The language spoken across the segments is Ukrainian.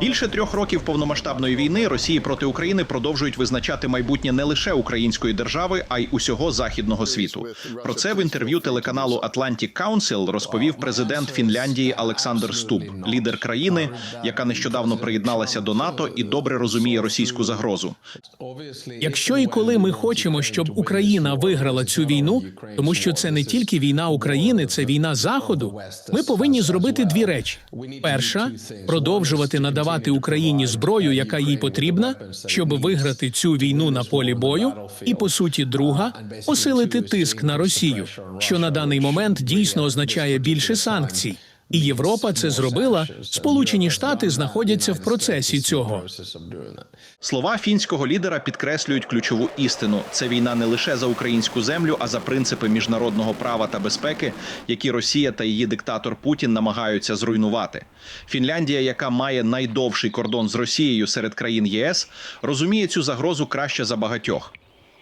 Більше трьох років повномасштабної війни Росії проти України продовжують визначати майбутнє не лише української держави, а й усього західного світу. Про це в інтерв'ю телеканалу Atlantic Council розповів президент Фінляндії Олександр Стуб, лідер країни, яка нещодавно приєдналася до НАТО і добре розуміє російську загрозу. Якщо і коли ми хочемо, щоб Україна виграла цю війну, тому що це не тільки війна України, це війна Заходу. Ми повинні зробити дві речі: перша продовжувати надавати Україні зброю, яка їй потрібна, щоб виграти цю війну на полі бою. І по суті, друга посилити тиск на Росію, що на даний момент дійсно означає більше санкцій. І Європа це зробила. Сполучені Штати знаходяться в процесі цього. Слова фінського лідера підкреслюють ключову істину: це війна не лише за українську землю, а за принципи міжнародного права та безпеки, які Росія та її диктатор Путін намагаються зруйнувати. Фінляндія, яка має найдовший кордон з Росією серед країн ЄС, розуміє цю загрозу краще за багатьох.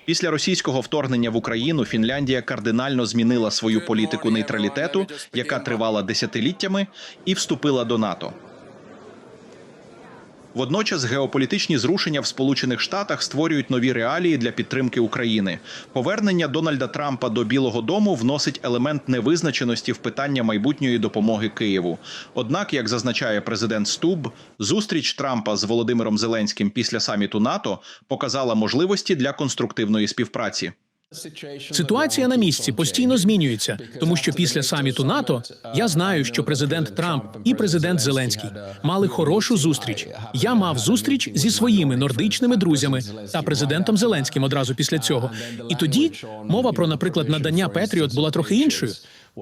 Після російського вторгнення в Україну Фінляндія кардинально змінила свою політику нейтралітету, яка тривала десятиліттями, і вступила до НАТО. Водночас геополітичні зрушення в Сполучених Штатах створюють нові реалії для підтримки України. Повернення Дональда Трампа до Білого Дому вносить елемент невизначеності в питання майбутньої допомоги Києву. Однак, як зазначає президент Стуб, зустріч Трампа з Володимиром Зеленським після саміту НАТО показала можливості для конструктивної співпраці. Ситуація на місці постійно змінюється, тому що після саміту НАТО я знаю, що президент Трамп і президент Зеленський мали хорошу зустріч. Я мав зустріч зі своїми нордичними друзями та президентом Зеленським одразу після цього. І тоді мова про, наприклад, надання Петріот була трохи іншою.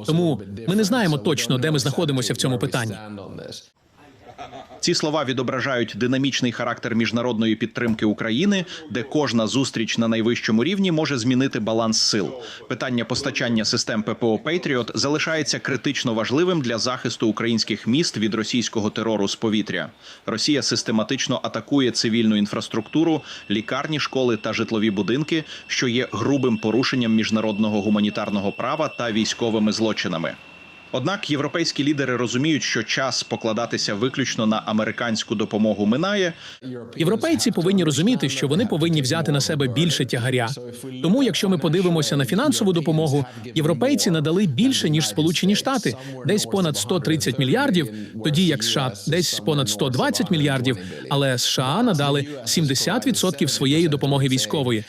Тому ми не знаємо точно, де ми знаходимося в цьому питанні. Ці слова відображають динамічний характер міжнародної підтримки України, де кожна зустріч на найвищому рівні може змінити баланс сил. Питання постачання систем ППО Пейтріот залишається критично важливим для захисту українських міст від російського терору з повітря. Росія систематично атакує цивільну інфраструктуру, лікарні, школи та житлові будинки, що є грубим порушенням міжнародного гуманітарного права та військовими злочинами. Однак європейські лідери розуміють, що час покладатися виключно на американську допомогу минає. Європейці повинні розуміти, що вони повинні взяти на себе більше тягаря. Тому, якщо ми подивимося на фінансову допомогу, європейці надали більше ніж Сполучені Штати, десь понад 130 мільярдів, тоді як США десь понад 120 мільярдів. Але США надали 70% своєї допомоги військової.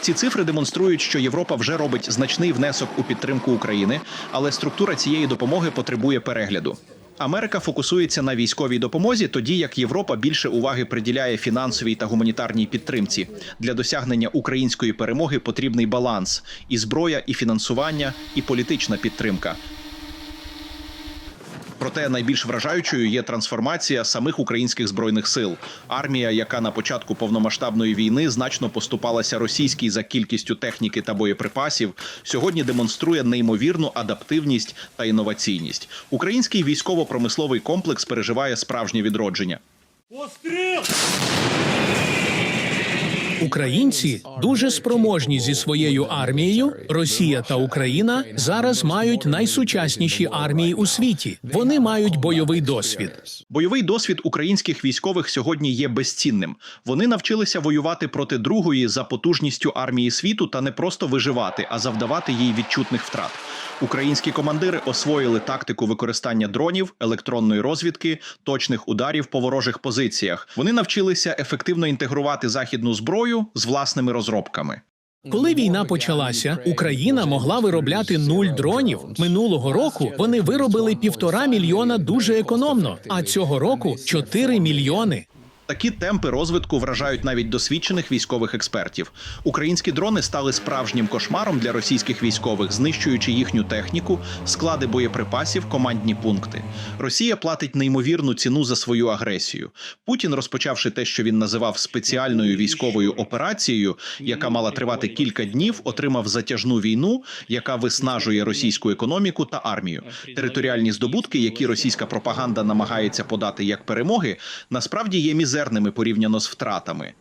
Ці цифри демонструють, що Європа вже робить значний внесок у підтримку України, але структура цієї допомоги потребує перегляду. Америка фокусується на військовій допомозі, тоді як Європа більше уваги приділяє фінансовій та гуманітарній підтримці. Для досягнення української перемоги потрібний баланс: і зброя, і фінансування, і політична підтримка. Проте найбільш вражаючою є трансформація самих українських збройних сил. Армія, яка на початку повномасштабної війни значно поступалася російській за кількістю техніки та боєприпасів, сьогодні демонструє неймовірну адаптивність та інноваційність. Український військово-промисловий комплекс переживає справжнє відродження. Українці дуже спроможні зі своєю армією. Росія та Україна зараз мають найсучасніші армії у світі. Вони мають бойовий досвід. Бойовий досвід українських військових сьогодні є безцінним. Вони навчилися воювати проти другої за потужністю армії світу та не просто виживати, а завдавати їй відчутних втрат. Українські командири освоїли тактику використання дронів, електронної розвідки, точних ударів по ворожих позиціях. Вони навчилися ефективно інтегрувати західну зброю з власними розробками. Коли війна почалася, Україна могла виробляти нуль дронів. Минулого року вони виробили півтора мільйона дуже економно. А цього року 4 мільйони. Такі темпи розвитку вражають навіть досвідчених військових експертів. Українські дрони стали справжнім кошмаром для російських військових, знищуючи їхню техніку, склади боєприпасів, командні пункти. Росія платить неймовірну ціну за свою агресію. Путін, розпочавши те, що він називав спеціальною військовою операцією, яка мала тривати кілька днів, отримав затяжну війну, яка виснажує російську економіку та армію. Територіальні здобутки, які російська пропаганда намагається подати як перемоги, насправді є мізерними порівняно з втратами.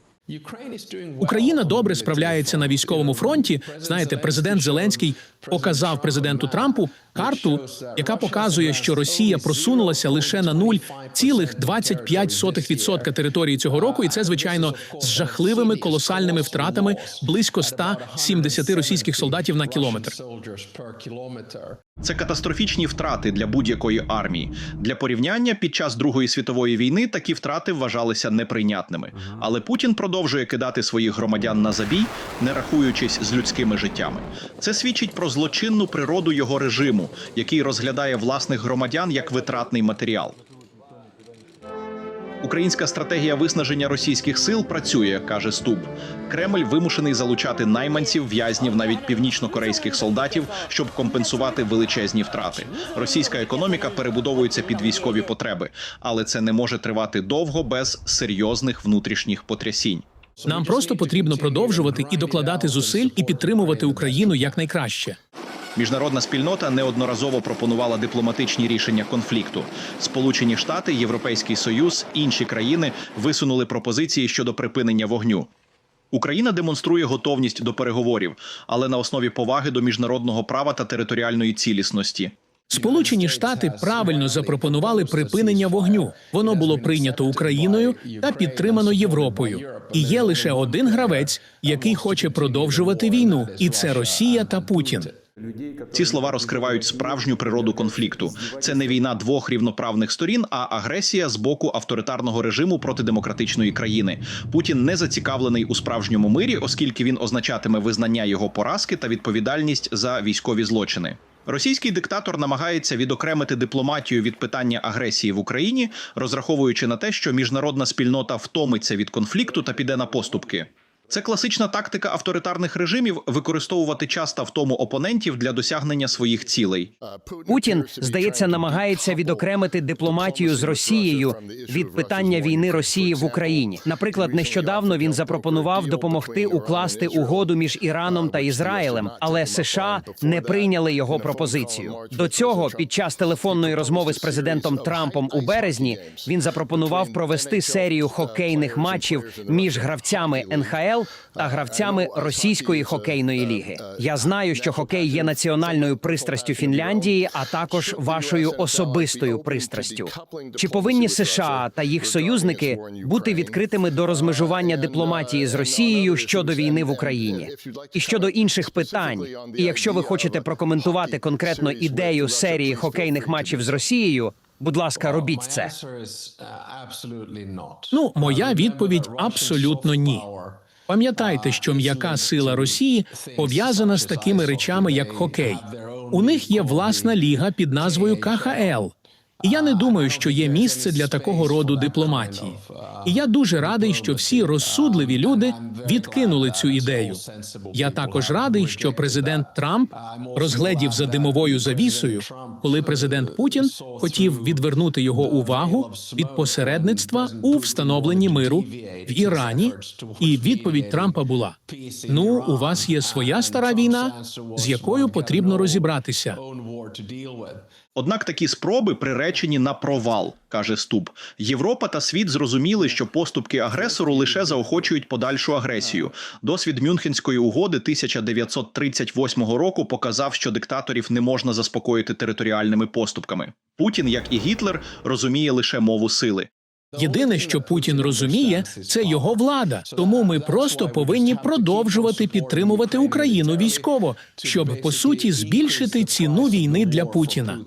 Україна добре справляється на військовому фронті. Знаєте, президент Зеленський показав президенту Трампу карту, яка показує, що Росія просунулася лише на 0,25% території цього року, і це звичайно з жахливими колосальними втратами близько 170 російських солдатів на кілометр. Це катастрофічні втрати для будь-якої армії. Для порівняння під час Другої світової війни такі втрати вважалися неприйнятними. Але Путін продовжує кидати своїх громадян на забій, не рахуючись з людськими життями. Це свідчить про злочинну природу його режиму, який розглядає власних громадян як витратний матеріал. Українська стратегія виснаження російських сил працює, каже Стуб. Кремль вимушений залучати найманців, в'язнів, навіть північно-корейських солдатів, щоб компенсувати величезні втрати. Російська економіка перебудовується під військові потреби, але це не може тривати довго без серйозних внутрішніх потрясінь. Нам просто потрібно продовжувати і докладати зусиль і підтримувати Україну якнайкраще. Міжнародна спільнота неодноразово пропонувала дипломатичні рішення конфлікту. Сполучені Штати, Європейський Союз, інші країни висунули пропозиції щодо припинення вогню. Україна демонструє готовність до переговорів, але на основі поваги до міжнародного права та територіальної цілісності. Сполучені Штати правильно запропонували припинення вогню. Воно було прийнято Україною та підтримано Європою. І є лише один гравець, який хоче продовжувати війну, і це Росія та Путін. Ці слова розкривають справжню природу конфлікту. Це не війна двох рівноправних сторін, а агресія з боку авторитарного режиму проти демократичної країни. Путін не зацікавлений у справжньому мирі, оскільки він означатиме визнання його поразки та відповідальність за військові злочини. Російський диктатор намагається відокремити дипломатію від питання агресії в Україні, розраховуючи на те, що міжнародна спільнота втомиться від конфлікту та піде на поступки. Це класична тактика авторитарних режимів використовувати час та втому опонентів для досягнення своїх цілей. Путін, здається, намагається відокремити дипломатію з Росією від питання війни Росії в Україні. Наприклад, нещодавно він запропонував допомогти укласти угоду між Іраном та Ізраїлем, але США не прийняли його пропозицію. До цього, під час телефонної розмови з президентом Трампом у березні, він запропонував провести серію хокейних матчів між гравцями НХЛ та гравцями російської хокейної ліги. Я знаю, що хокей є національною пристрастю Фінляндії, а також вашою особистою пристрастю. Чи повинні США та їх союзники бути відкритими до розмежування дипломатії з Росією щодо війни в Україні і щодо інших питань? І якщо ви хочете прокоментувати конкретно ідею серії хокейних матчів з Росією, будь ласка, робіть це. Ну, моя відповідь абсолютно ні. Пам'ятайте, що м'яка сила Росії пов'язана з такими речами, як хокей. У них є власна ліга під назвою КХЛ. І я не думаю, що є місце для такого роду дипломатії. І я дуже радий, що всі розсудливі люди відкинули цю ідею. Я також радий, що президент Трамп розгледів за димовою завісою, коли президент Путін хотів відвернути його увагу від посередництва у встановленні миру в Ірані. І відповідь Трампа була: ну, у вас є своя стара війна, з якою потрібно розібратися. Однак такі спроби приречені на провал, каже Стуб. Європа та світ зрозуміли, що поступки агресору лише заохочують подальшу агресію. Досвід Мюнхенської угоди 1938 року показав, що диктаторів не можна заспокоїти територіальними поступками. Путін, як і Гітлер, розуміє лише мову сили. Єдине, що Путін розуміє, це його влада. Тому ми просто повинні продовжувати підтримувати Україну військово, щоб по суті збільшити ціну війни для Путіна.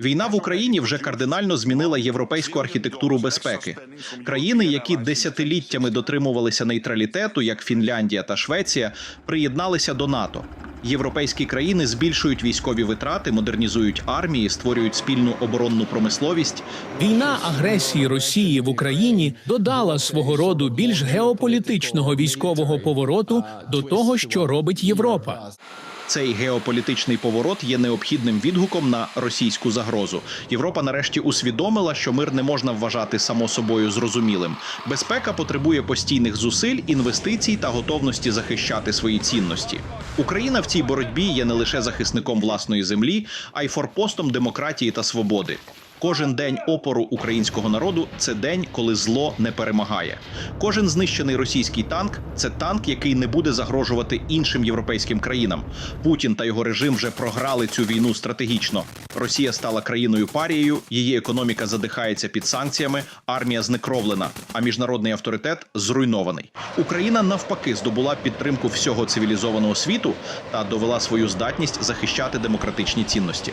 Війна в Україні вже кардинально змінила європейську архітектуру безпеки. Країни, які десятиліттями дотримувалися нейтралітету, як Фінляндія та Швеція, приєдналися до НАТО. Європейські країни збільшують військові витрати, модернізують армії, створюють спільну оборонну промисловість. Війна агресії Росії в Україні додала свого роду більш геополітичного військового повороту до того, що робить Європа. Цей геополітичний поворот є необхідним відгуком на російську загрозу. Європа нарешті усвідомила, що мир не можна вважати само собою зрозумілим. Безпека потребує постійних зусиль, інвестицій та готовності захищати свої цінності. Україна в цій боротьбі є не лише захисником власної землі, а й форпостом демократії та свободи. Кожен день опору українського народу це день, коли зло не перемагає. Кожен знищений російський танк це танк, який не буде загрожувати іншим європейським країнам. Путін та його режим вже програли цю війну стратегічно. Росія стала країною парією, її економіка задихається під санкціями, армія знекровлена, а міжнародний авторитет зруйнований. Україна навпаки здобула підтримку всього цивілізованого світу та довела свою здатність захищати демократичні цінності.